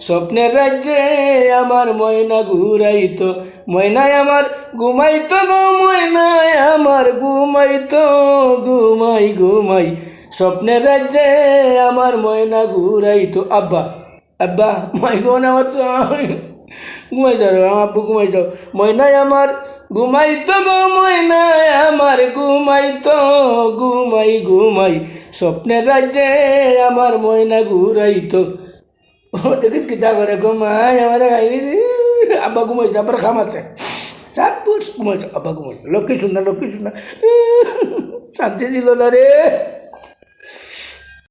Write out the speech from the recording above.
স্বপ্নের রাজ্যে আমার ময়না ঘুরাইতো, ময়নায় আমার ঘুমাইতো গো, ময়নায় আমার ঘুমাইতো ঘুমাই ঘুমাই। স্বপ্নের রাজ্যে আমার ময়না ঘুরাইতো, আব্বা আব্বা মাই আমার তো। ঘুমাই যাও আব্বু, ঘুমাই যাও। ময়নায় আমার ঘুমাইতো গো, ময়নায় আমার ঘুমাইতো ঘুমাই ঘুমাই। স্বপ্নের রাজ্যে আমার ময়না ঘুরাইতো দেখিস কি যা করে ঘুমাই আমার খাই আব্বা ঘুমাইছে আবার খামাচ্ছে সব ঘুমাইছে আব্বা ঘুমাইছে লক্ষ্মী সুন্দর লক্ষ্মী সুন্দর শান্তি দিল না রে